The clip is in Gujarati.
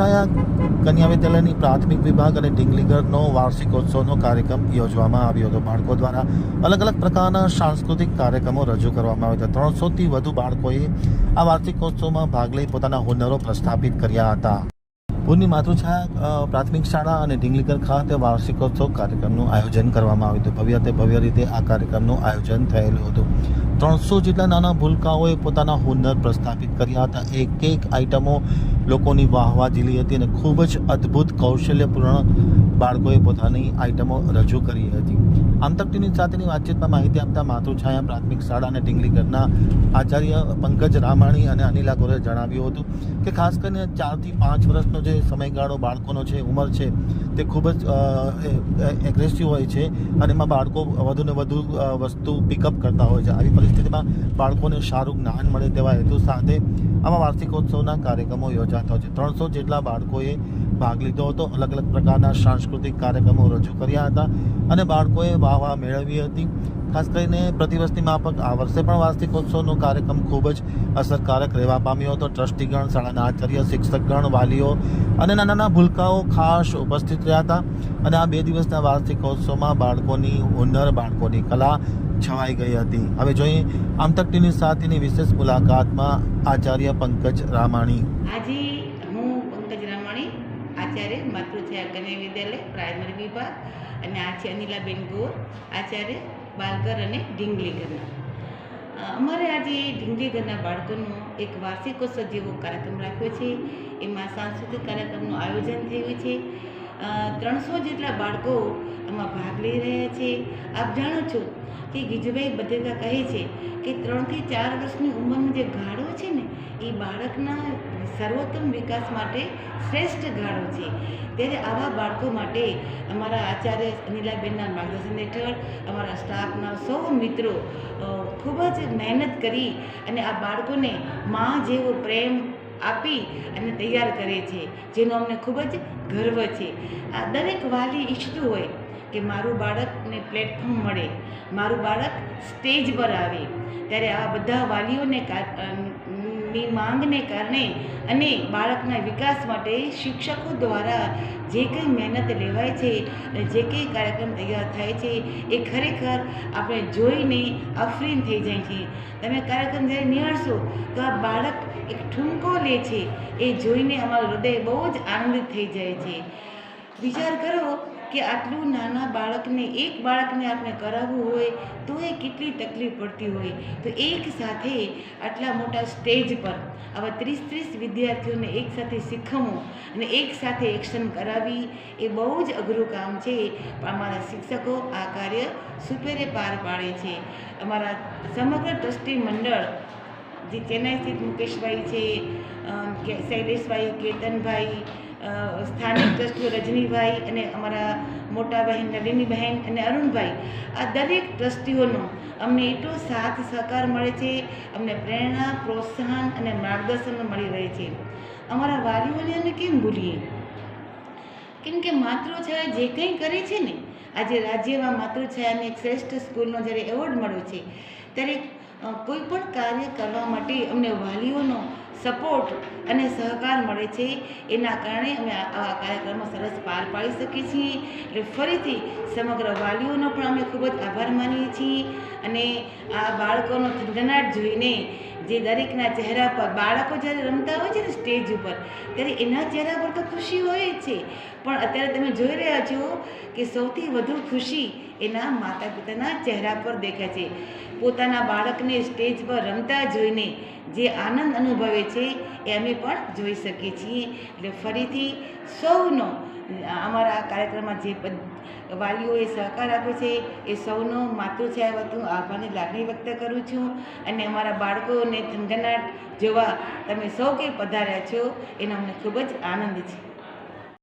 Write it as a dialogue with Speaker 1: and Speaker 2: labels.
Speaker 1: માતૃછાયા કન્યા વિદ્યાલયની પ્રાથમિક વિભાગ અને ઢીંગલીગઢનો વાર્ષિકોત્સવનો કાર્યક્રમ યોજવામાં આવ્યો હતો. બાળકો દ્વારા અલગ અલગ પ્રકારના સાંસ્કૃતિક કાર્યક્રમો રજૂ કરવામાં આવ્યા હતા. ત્રણસોથી વધુ બાળકોએ આ વાર્ષિકોત્સવમાં ભાગ લઈ પોતાના હુનરો પ્રસ્થાપિત કર્યા હતા. ભુજની માતૃછાયા પ્રાથમિક શાળા અને ઢીંગલીગઢ ખાતે વાર્ષિકોત્સવ કાર્યક્રમનું આયોજન કરવામાં આવ્યું હતું. ભવ્ય તે ભવ્ય રીતે આ કાર્યક્રમનું આયોજન થયેલું હતું. ત્રણસો જેટલા નાના ભૂલકાઓએ પોતાના હુનર પ્રસ્થાપિત કર્યા હતા. એક એક આઇટમો લોકોની વાહવા ઝીલી હતી અને ખૂબ જ અદ્ભુત કૌશલ્યપૂર્ણ બાળકોએ પોતાની આઇટમો રજૂ કરી હતી. આમ તક ટીવી સાથેની વાતચીતમાં માહિતી આપતા માતૃછાયા પ્રાથમિક શાળા અને ઢીંગલીગઢના આચાર્ય પંકજ રામાણી અને અનિલા ગોરે જણાવ્યું હતું કે ખાસ કરીને ચારથી પાંચ વર્ષનો જે સમયગાળો બાળકોનો છે, ઉંમર છે, તે ખૂબ જ એગ્રેસિવ હોય છે અને એમાં બાળકો વધુને વધુ વસ્તુ પિકઅપ કરતા હોય છે. આવી પરિસ્થિતિમાં બાળકોને સારું જ્ઞાન મળે તેવા હેતુ સાથે આવા વાર્ષિકોત્સવના કાર્યક્રમો યોજાતા હોય છે. ત્રણસો જેટલા બાળકોએ ભાગ લીધો હતો. અલગ અલગ પ્રકારના સાંસ્કૃતિક કાર્યક્રમો રજૂ કર્યા હતા અને બાળકોએ વાહ વાહ મેળવી હતી. ખાસ કરીને પ્રતિવર્ષની માફક આ વર્ષે પણ વાર્ષિકોત્સવનો કાર્યક્રમ ખૂબ જ અસરકારક રહેવા પામ્યો હતો. ટ્રસ્ટીગણ, શાળાના આચાર્ય, શિક્ષકગણ, વાલીઓ અને નાના નાના ભૂલકાઓ ખાસ ઉપસ્થિત રહ્યા હતા અને આ બે દિવસના વાર્ષિકોત્સવમાં બાળકોની હુનર, બાળકોની કલા છવાઈ ગઈ હતી. હવે જોઈએ આમતક ટીવી સાથેની વિશેષ મુલાકાતમાં આચાર્ય પંકજ રામાણી.
Speaker 2: આજે આચાર્ય માતૃછાયા કન્યા વિદ્યાલય, પ્રાઇમરી વિભાગ અને આ છે અનિલાબેન ગોર, આચાર્ય બાલગર અને ઢીંગલી ઘરના. અમારે આજે ઢીંગલીગરના બાળકોનો એક વાર્ષિકોત્સવ જેવો કાર્યક્રમ રાખ્યો છે. એમાં સાંસ્કૃતિક કાર્યક્રમનું આયોજન થયું છે. ત્રણસો જેટલા બાળકો આમાં ભાગ લઈ રહ્યા છે. આપ જાણો છો કે ગીજુભાઈ બધેકા કહે છે કે ત્રણથી ચાર વર્ષની ઉંમરનો જે ગાળો છે ને, એ બાળકના સર્વોત્તમ વિકાસ માટે શ્રેષ્ઠ ગાળો છે. ત્યારે આવા બાળકો માટે અમારા આચાર્ય અનિલાબેનના માર્ગદર્શન હેઠળ અમારા સ્ટાફના સૌ મિત્રો ખૂબ જ મહેનત કરી અને આ બાળકોને મા જેવો પ્રેમ આપી અને તૈયાર કરે છે, જેનો અમને ખૂબ જ ગર્વ છે. આ દરેક વાલી ઈચ્છતું હોય કે મારું બાળકને પ્લેટફોર્મ મળે, મારું બાળક સ્ટેજ પર આવે, ત્યારે આ બધા વાલીઓને ની માંગને કારણે અને બાળકના વિકાસ માટે શિક્ષકો દ્વારા જે કંઈ મહેનત લેવાય છે અને જે કંઈ કાર્યક્રમ તૈયાર થાય છે, એ ખરેખર આપણે જોઈને અફરીન થઈ જાય છે. તમે કાર્યક્રમ જ્યારે નિહાળશો, તો આ બાળક એક ઠુમકો લે છે, એ જોઈને અમારું હૃદય બહુ જ આનંદિત થઈ જાય છે. વિચાર કરો કે આટલું નાના બાળકને, એક બાળકને આપણે કરાવવું હોય, તો એ કેટલી તકલીફ પડતી હોય. તો એક સાથે આટલા મોટા સ્ટેજ પર આવા ત્રીસ ત્રીસ વિદ્યાર્થીઓને એક સાથે શીખવવું અને એક સાથે એક્શન કરાવી, એ બહુ જ અઘરું કામ છે. અમારા શિક્ષકો આ કાર્ય સુપેરે પાર પાડે છે. અમારા સમગ્ર ટ્રસ્ટી મંડળ, જે ચેન્નાઈ સ્થિત મુકેશભાઈ છે કે શૈલેષભાઈ, કેતનભાઈ સ્થાનિક ટ્રસ્ટીઓ રજનીભાઈ અને અમારા મોટા બહેન નલિનીબહેન અને અરુણભાઈ. આ દરેક ટ્રસ્ટીઓનો અમને એટલો સાથ સહકાર મળે છે, અમને પ્રેરણા, પ્રોત્સાહન અને માર્ગદર્શન મળી રહે છે. અમારા વાલીઓને અમે કેમ ભૂલીએ? કેમ કે માતૃછાયા જે કંઈ કરે છે ને, આજે રાજ્યમાં માતૃછાયાને એક શ્રેષ્ઠ સ્કૂલનો જ્યારે એવોર્ડ મળ્યો છે, ત્યારે કોઈ પણ કાર્ય કરવા માટે અમને વાલીઓનો સપોર્ટ અને સહકાર મળે છે. એના કારણે અમે આવા કાર્યક્રમો સરસ પાર પાડી શકીએ છીએ. એટલે ફરીથી સમગ્ર વાલીઓનો પણ અમે ખૂબ જ આભાર માનીએ છીએ. અને આ બાળકોનો થનગનાટ જોઈને જે દરેકના ચહેરા પર બાળકો જ્યારે રમતા હોય છે ને સ્ટેજ ઉપર, ત્યારે એના ચહેરા પર તો ખુશી હોય જ છે. પણ અત્યારે તમે જોઈ રહ્યા છો કે સૌથી વધુ ખુશી એના માતા પિતાના ચહેરા પર દેખાય છે. પોતાના બાળકને સ્ટેજ પર રમતા જોઈને જે આનંદ અનુભવે છે એ અમે પણ જોઈ શકીએ છીએ. એટલે ફરીથી સૌનો, અમારા કાર્યક્રમમાં જે વાલીઓએ સહકાર આપ્યો છે, એ સૌનો માતૃછાયા વતું આભારની લાગણી વ્યક્ત કરું છું. અને અમારા બાળકોને થનગનાટ જોવા તમે સૌ કે પધાર્યા છો, એનો અમને ખૂબ જ આનંદ છે.